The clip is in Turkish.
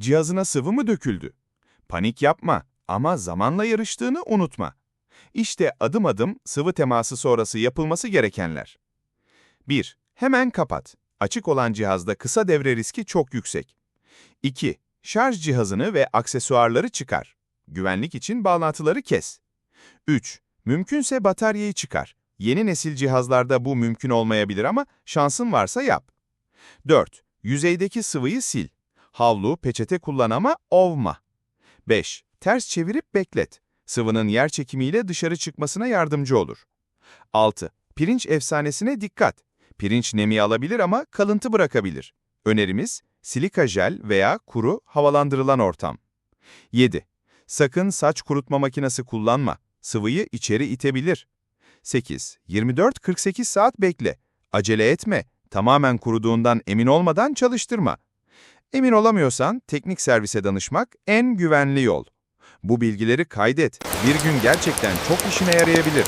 Cihazına sıvı mı döküldü? Panik yapma ama zamanla yarıştığını unutma. İşte adım adım sıvı teması sonrası yapılması gerekenler. 1. Hemen kapat. Açık olan cihazda kısa devre riski çok yüksek. 2. Şarj cihazını ve aksesuarları çıkar. Güvenlik için bağlantıları kes. 3. Mümkünse bataryayı çıkar. Yeni nesil cihazlarda bu mümkün olmayabilir ama şansın varsa yap. 4. Yüzeydeki sıvıyı sil. Havlu, peçete kullan ama ovma. 5. Ters çevirip beklet. Sıvının yer çekimiyle dışarı çıkmasına yardımcı olur. 6. Pirinç efsanesine dikkat. Pirinç nemi alabilir ama kalıntı bırakabilir. Önerimiz silika jel veya kuru havalandırılan ortam. 7. Sakın saç kurutma makinesi kullanma. Sıvıyı içeri itebilir. 8. 24-48 saat bekle. Acele etme. Tamamen kuruduğundan emin olmadan çalıştırma. Emin olamıyorsan teknik servise danışmak en güvenli yol. Bu bilgileri kaydet. Bir gün gerçekten çok işine yarayabilir.